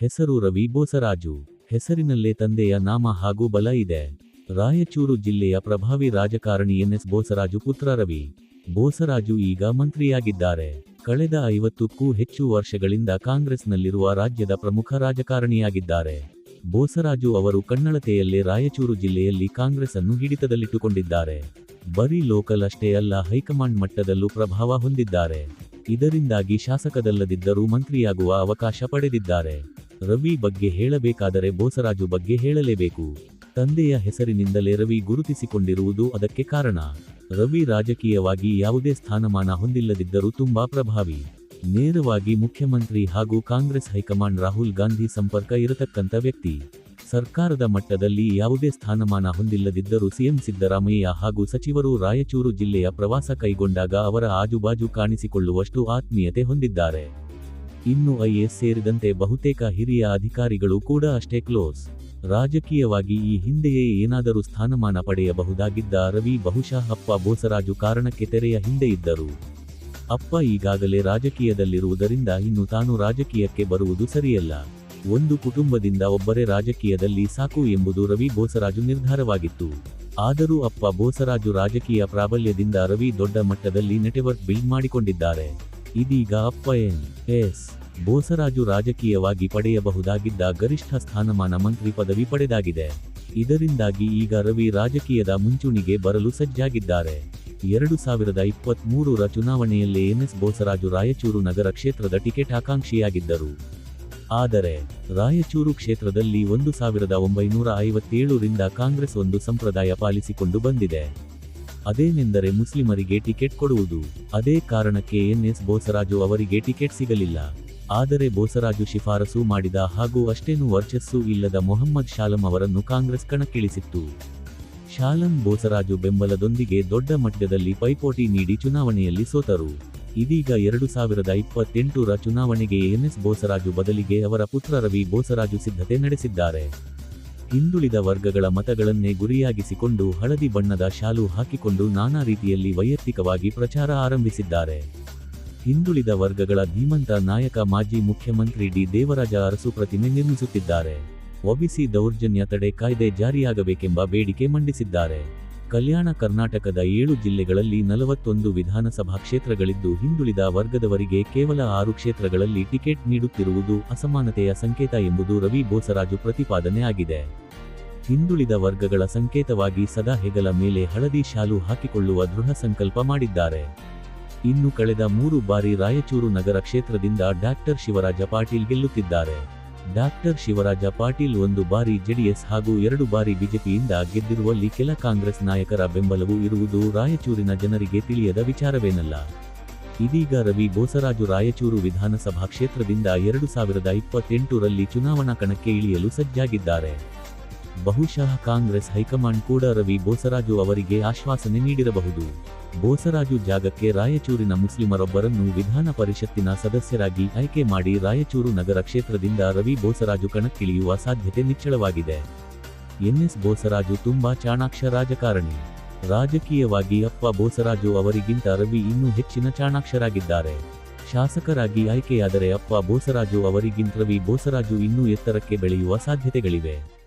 ಹೆಸರು ರವಿ ಬೋಸರಾಜು. ಹೆಸರಿನಲ್ಲೇ ತಂದೆಯ ನಾಮ ಹಾಗೂ ಬಲ ಇದೆ. ರಾಯಚೂರು ಜಿಲ್ಲೆಯ ಪ್ರಭಾವಿ ರಾಜಕಾರಣಿ ಎನ್ಎಸ್ ಬೋಸರಾಜು ಪುತ್ರ ರವಿ. ಬೋಸರಾಜು ಈಗ ಮಂತ್ರಿಯಾಗಿದ್ದಾರೆ. ಕಳೆದ ಐವತ್ತಕ್ಕೂ ಹೆಚ್ಚು ವರ್ಷಗಳಿಂದ ಕಾಂಗ್ರೆಸ್ನಲ್ಲಿರುವ ರಾಜ್ಯದ ಪ್ರಮುಖ ರಾಜಕಾರಣಿಯಾಗಿದ್ದಾರೆ. ಬೋಸರಾಜು ಅವರು ಕನ್ನಡತೆಯಲ್ಲೇ ರಾಯಚೂರು ಜಿಲ್ಲೆಯಲ್ಲಿ ಕಾಂಗ್ರೆಸ್ ಅನ್ನು ಹಿಡಿತದಲ್ಲಿಟ್ಟುಕೊಂಡಿದ್ದಾರೆ. ಬರೀ ಲೋಕಲ್ ಅಷ್ಟೇ ಅಲ್ಲ, ಹೈಕಮಾಂಡ್ ಮಟ್ಟದಲ್ಲೂ ಪ್ರಭಾವ ಹೊಂದಿದ್ದಾರೆ. ಇದರಿಂದಾಗಿ ಶಾಸಕದಲ್ಲದಿದ್ದರೂ ಮಂತ್ರಿಯಾಗುವ ಅವಕಾಶ ಪಡೆದಿದ್ದಾರೆ. ರವಿ ಬಗ್ಗೆ ಹೇಳಬೇಕಾದರೆ ಬೋಸರಾಜು ಬಗ್ಗೆ ಹೇಳಲೇಬೇಕು. ತಂದೆಯ ಹೆಸರಿನಿಂದಲೇ ರವಿ ಗುರುತಿಸಿಕೊಂಡಿರುವುದು ಅದಕ್ಕೆ ಕಾರಣ. ರವಿ ರಾಜಕೀಯವಾಗಿ ಯಾವುದೇ ಸ್ಥಾನಮಾನ ಹೊಂದಿಲ್ಲದಿದ್ದರೂ ತುಂಬಾ ಪ್ರಭಾವಿ. ನೇರವಾಗಿ ಮುಖ್ಯಮಂತ್ರಿ ಹಾಗೂ ಕಾಂಗ್ರೆಸ್ ಹೈಕಮಾಂಡ್ ರಾಹುಲ್ ಗಾಂಧಿ ಸಂಪರ್ಕ ಇರತಕ್ಕಂಥ ವ್ಯಕ್ತಿ. ಸರ್ಕಾರದ ಮಟ್ಟದಲ್ಲಿ ಯಾವುದೇ ಸ್ಥಾನಮಾನ ಹೊಂದಿಲ್ಲದಿದ್ದರೂ ಸಿಎಂ ಸಿದ್ದರಾಮಯ್ಯ ಹಾಗೂ ಸಚಿವರು ರಾಯಚೂರು ಜಿಲ್ಲೆಯ ಪ್ರವಾಸ ಕೈಗೊಂಡಾಗ ಅವರ ಆಜುಬಾಜು ಕಾಣಿಸಿಕೊಳ್ಳುವಷ್ಟು ಆತ್ಮೀಯತೆ ಹೊಂದಿದ್ದಾರೆ. ಇನ್ನು ಐಎಸ್ ಸೇರಿದಂತೆ ಬಹುತೇಕ ಹಿರಿಯ ಅಧಿಕಾರಿಗಳು ಕೂಡ ಅಷ್ಟೇ ಕ್ಲೋಸ್. ರಾಜಕೀಯವಾಗಿ ಈ ಹಿಂದೆಯೇ ಏನಾದರೂ ಸ್ಥಾನಮಾನ ಪಡೆಯಬಹುದಾಗಿದ್ದ ರವಿ ಬಹುಶಃ ಅಪ್ಪ ಬೋಸರಾಜು ಕಾರಣಕ್ಕೆ ತೆರೆಯ ಹಿಂದೆ ಇದ್ದರು. ಅಪ್ಪ ಈಗಾಗಲೇ ರಾಜಕೀಯದಲ್ಲಿರುವುದರಿಂದ ಇನ್ನು ತಾನು ರಾಜಕೀಯಕ್ಕೆ ಬರುವುದು ಸರಿಯಲ್ಲ. ಒಂದು ಕುಟುಂಬದಿಂದ ಒಬ್ಬರೇ ರಾಜಕೀಯದಲ್ಲಿ ಸಾಕು ಎಂಬುದು ರವಿ ಬೋಸರಾಜು ನಿರ್ಧಾರವಾಗಿತ್ತು. ಆದರೂ ಅಪ್ಪ ಬೋಸರಾಜು ರಾಜಕೀಯ ಪ್ರಾಬಲ್ಯದಿಂದ ರವಿ ದೊಡ್ಡ ಮಟ್ಟದಲ್ಲಿ ನೆಟ್ವರ್ಕ್ ಬಿಲ್ಡ್ ಮಾಡಿಕೊಂಡಿದ್ದಾರೆ. ಇದೀಗ ಅಪ್ಪ ಎನ್ ಎಸ್. ಬೋಸರಾಜು ರಾಜಕೀಯವಾಗಿ ಪಡೆಯಬಹುದಾಗಿದ್ದ ಗರಿಷ್ಠ ಸ್ಥಾನಮಾನ ಮಂತ್ರಿ ಪದವಿ ಪಡೆದಾಗಿದೆ. ಇದರಿಂದಾಗಿ ಈಗ ರವಿ ರಾಜಕೀಯದ ಮುಂಚೂಣಿಗೆ ಬರಲು ಸಜ್ಜಾಗಿದ್ದಾರೆ. ಎರಡು ಸಾವಿರದ ಇಪ್ಪತ್ಮೂರರ ಚುನಾವಣೆಯಲ್ಲೇ ಎನ್ಎಸ್ ಬೋಸರಾಜು ರಾಯಚೂರು ನಗರ ಕ್ಷೇತ್ರದ ಟಿಕೆಟ್ ಆಕಾಂಕ್ಷಿಯಾಗಿದ್ದರು. ಆದರೆ ರಾಯಚೂರು ಕ್ಷೇತ್ರದಲ್ಲಿ ಒಂದು ಸಾವಿರದ ಒಂಬೈನೂರ ಐವತ್ತೇಳರಿಂದ ಕಾಂಗ್ರೆಸ್ ಒಂದು ಸಂಪ್ರದಾಯ ಪಾಲಿಸಿಕೊಂಡು ಬಂದಿದೆ. ಅದೇನೆಂದರೆ ಮುಸ್ಲಿಮರಿಗೆ ಟಿಕೆಟ್ ಕೊಡುವುದು. ಅದೇ ಕಾರಣಕ್ಕೆ ಎನ್ಎಸ್ ಬೋಸರಾಜು ಅವರಿಗೆ ಟಿಕೆಟ್ ಸಿಗಲಿಲ್ಲ. ಆದರೆ ಬೋಸರಾಜು ಶಿಫಾರಸು ಮಾಡಿದ ಹಾಗೂ ಅಷ್ಟೇನು ವರ್ಚಸ್ಸು ಇಲ್ಲದ ಮೊಹಮ್ಮದ್ ಶಾಲಂ ಅವರನ್ನು ಕಾಂಗ್ರೆಸ್ ಕಣಕ್ಕಿಳಿಸಿತ್ತು. ಶಾಲಂ ಬೋಸರಾಜು ಬೆಂಬಲದೊಂದಿಗೆ ದೊಡ್ಡ ಮಟ್ಟದಲ್ಲಿ ಪೈಪೋಟಿ ನೀಡಿ ಚುನಾವಣೆಯಲ್ಲಿ ಸೋತರು. ಇದೀಗ ಎರಡು ಸಾವಿರದ ಇಪ್ಪತ್ತೆಂಟರ ಚುನಾವಣೆಗೆ ಎನ್ಎಸ್ ಬೋಸರಾಜು ಬದಲಿಗೆ ಅವರ ಪುತ್ರ ರವಿ ಬೋಸರಾಜು ಸಿದ್ಧತೆ ನಡೆಸಿದ್ದಾರೆ. ಹಿಂದುಳಿದ ವರ್ಗಗಳ ಮತಗಳನ್ನೇ ಗುರಿಯಾಗಿಸಿಕೊಂಡು ಹಳದಿ ಬಣ್ಣದ ಶಾಲು ಹಾಕಿಕೊಂಡು ನಾನಾ ರೀತಿಯಲ್ಲಿ ವೈಯಕ್ತಿಕವಾಗಿ ಪ್ರಚಾರ ಆರಂಭಿಸಿದ್ದಾರೆ. ಹಿಂದುಳಿದ ವರ್ಗಗಳ ಧೀಮಂತ ನಾಯಕ ಮಾಜಿ ಮುಖ್ಯಮಂತ್ರಿ ಡಿ. ದೇವರಾಜ ಅರಸು ಪ್ರತಿಮೆ ನಿರ್ಮಿಸುತ್ತಿದ್ದಾರೆ. ಒಬಿಸಿ ದೌರ್ಜನ್ಯ ತಡೆ ಕಾಯ್ದೆ ಜಾರಿಯಾಗಬೇಕೆಂಬ ಬೇಡಿಕೆ ಮಂಡಿಸಿದ್ದಾರೆ. ಕಲ್ಯಾಣ ಕರ್ನಾಟಕದ ಏಳು ಜಿಲ್ಲೆಗಳಲ್ಲಿ ನಲವತ್ತೊಂದು ವಿಧಾನಸಭಾ ಕ್ಷೇತ್ರಗಳಿದ್ದು ಹಿಂದುಳಿದ ವರ್ಗದವರಿಗೆ ಕೇವಲ ಆರು ಕ್ಷೇತ್ರಗಳಲ್ಲಿ ಟಿಕೆಟ್ ನೀಡುತ್ತಿರುವುದು ಅಸಮಾನತೆಯ ಸಂಕೇತ ಎಂಬುದು ರವಿ ಬೋಸರಾಜು ಪ್ರತಿಪಾದನೆ ಆಗಿದೆ. ಹಿಂದುಳಿದ ವರ್ಗಗಳ ಸಂಕೇತವಾಗಿ ಸದಾ ಹೆಗಲ ಮೇಲೆ ಹಳದಿ ಶಾಲು ಹಾಕಿಕೊಳ್ಳುವ ದೃಢ ಸಂಕಲ್ಪ ಮಾಡಿದ್ದಾರೆ. ಇನ್ನು ಕಳೆದ ಮೂರು ಬಾರಿ ರಾಯಚೂರು ನಗರ ಕ್ಷೇತ್ರದಿಂದ ಡಾಕ್ಟರ್ ಶಿವರಾಜ ಪಾಟೀಲ್ ಗೆಲ್ಲುತ್ತಿದ್ದಾರೆ. ಡಾಕ್ಟರ್ ಶಿವರಾಜ ಪಾಟೀಲ್ ಒಂದು ಬಾರಿ ಜೆಡಿಎಸ್ ಹಾಗೂ ಎರಡು ಬಾರಿ ಬಿಜೆಪಿಯಿಂದ ಗೆದ್ದಿರುವಲ್ಲಿ ಕೆಲ ಕಾಂಗ್ರೆಸ್ ನಾಯಕರ ಬೆಂಬಲವೂ ಇರುವುದು ರಾಯಚೂರಿನ ಜನರಿಗೆ ತಿಳಿಯದ ವಿಚಾರವೇನಲ್ಲ. ಇದೀಗ ರವಿ ಬೋಸರಾಜು ರಾಯಚೂರು ವಿಧಾನಸಭಾ ಕ್ಷೇತ್ರದಿಂದ ಎರಡು ಸಾವಿರದ ಇಪ್ಪತ್ತೆಂಟರಲ್ಲಿ ಚುನಾವಣಾ ಕಣಕ್ಕೆ ಇಳಿಯಲು ಸಜ್ಜಾಗಿದ್ದಾರೆ. ಬಹುಶಃ ಕಾಂಗ್ರೆಸ್ ಹೈಕಮಾಂಡ್ ಕೂಡ ರವಿ ಬೋಸರಾಜು ಅವರಿಗೆ ಆಶ್ವಾಸನೆ ನೀಡಿರಬಹುದು. ಬೋಸರಾಜು ಜಾಗಕ್ಕೆ ರಾಯಚೂರಿನ ಮುಸ್ಲಿಮರೊಬ್ಬರನ್ನು ವಿಧಾನ ಪರಿಷತ್ತಿನ ಸದಸ್ಯರಾಗಿ ಆಯ್ಕೆ ಮಾಡಿ ರಾಯಚೂರು ನಗರ ಕ್ಷೇತ್ರದಿಂದ ರವಿ ಬೋಸರಾಜು ಕಣಕ್ಕಿಳಿಯುವ ಸಾಧ್ಯತೆ ನಿಚ್ಚಳವಾಗಿದೆ. ಎನ್ಎಸ್ ಬೋಸರಾಜು ತುಂಬಾ ಚಾಣಾಕ್ಷ ರಾಜಕಾರಣಿ. ರಾಜಕೀಯವಾಗಿ ಅಪ್ಪ ಬೋಸರಾಜು ಅವರಿಗಿಂತ ರವಿ ಇನ್ನೂ ಹೆಚ್ಚಿನ ಚಾಣಾಕ್ಷರಾಗಿದ್ದಾರೆ. ಶಾಸಕರಾಗಿ ಆಯ್ಕೆಯಾದರೆ ಅಪ್ಪ ಬೋಸರಾಜು ಅವರಿಗಿಂತ ರವಿ ಬೋಸರಾಜು ಇನ್ನೂ ಎತ್ತರಕ್ಕೆ ಬೆಳೆಯುವ ಸಾಧ್ಯತೆಗಳಿವೆ.